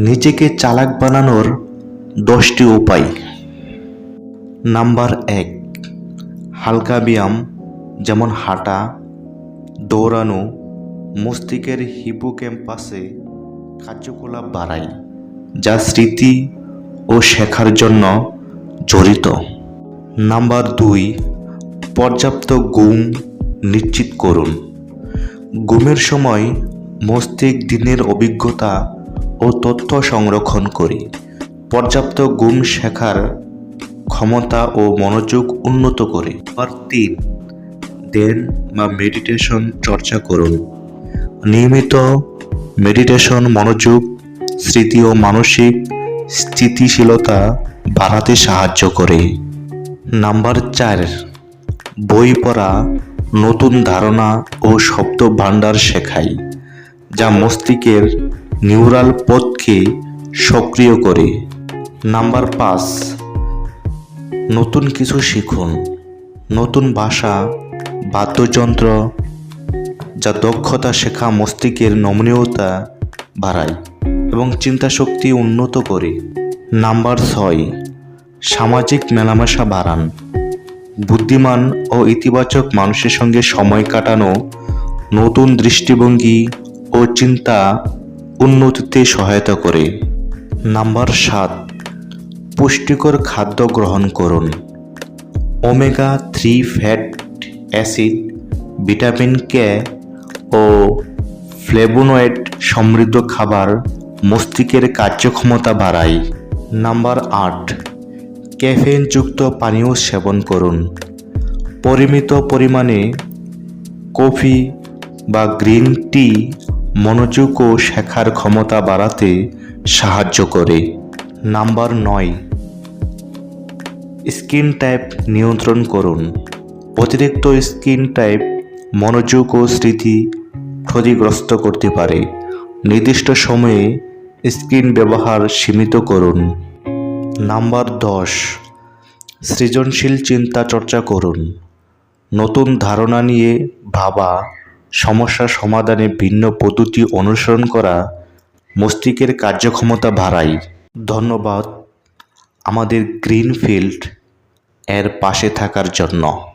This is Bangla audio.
নিজেকে চালাক বানানোর দশটি উপায়। নাম্বার এক, হালকা ব্যায়াম, যেমন হাঁটা, দৌড়ানো, মস্তিষ্কের হিপোক্যাম্পাসে কার্যকলাপ বাড়ায় যা স্মৃতি ও শেখার জন্য জড়িত। নাম্বার দুই, পর্যাপ্ত ঘুম নিশ্চিত করুন। ঘুমের সময় মস্তিষ্ক দিনের অভিজ্ঞতা ও তথ্য সংরক্ষণ করে। পর্যাপ্ত ঘুম শেখার ক্ষমতা ও মনোযোগ উন্নত করে। আর তিন, ধ্যান বা মেডিটেশন চর্চা করুন। নিয়মিত মেডিটেশন মনোযোগ, স্মৃতি ও মানসিক স্থিতিশীলতা বাড়াতে সাহায্য করে। নাম্বার চার, বই পড়া, নতুন ধারণা ও শব্দ ভাণ্ডার শেখায় যা মস্তিষ্কের নিউরাল পথকে সক্রিয় করে। নাম্বার পাঁচ, নতুন কিছু শিখুন। নতুন ভাষা, বাদ্যযন্ত্র যা দক্ষতা শেখা মস্তিষ্কের নমনীয়তা বাড়ায় এবং চিন্তাশক্তি উন্নত করে। নাম্বার ছয়, সামাজিক মেলামেশা বাড়ান। বুদ্ধিমান ও ইতিবাচক মানুষের সঙ্গে সময় কাটানো নতুন দৃষ্টিভঙ্গি ও চিন্তা উন্নতিতে সহায়তা করে। নাম্বার সাত, পুষ্টিকর খাদ্য গ্রহণ করুন। Omega three fat acid, vitamin K ও ফ্লেভোনয়েড সমৃদ্ধ খাবার মস্তিষ্কের কার্যক্ষমতা বাড়ায়। নাম্বার আট, ক্যাফেইনযুক্ত পানীয় সেবন করুন। পরিমিত পরিমাণে কফি বা গ্রিন টি মনোযোগ ও শেখার ক্ষমতা বাড়াতে সাহায্য করে। নাম্বার নয়। স্কিন টাইপ নিয়ন্ত্রণ করুন। অতিরিক্ত স্কিন টাইপ মনোযোগ ও স্মৃতি ক্ষতিগ্রস্ত করতে পারে। নির্দিষ্ট সময়ে স্ক্রিন ব্যবহার সীমিত করুন। নাম্বার দশ। সৃজনশীল চিন্তা চর্চা করুন। নতুন ধারণা নিয়ে ভাবা। সমস্যা সমাধানে ভিন্ন পদ্ধতি অনুসরণ করা মস্তিষ্কের কার্যক্ষমতা বাড়ায় ধন্যবাদ। আমাদের গ্রিনফিল্ড এর পাশে থাকার জন্য।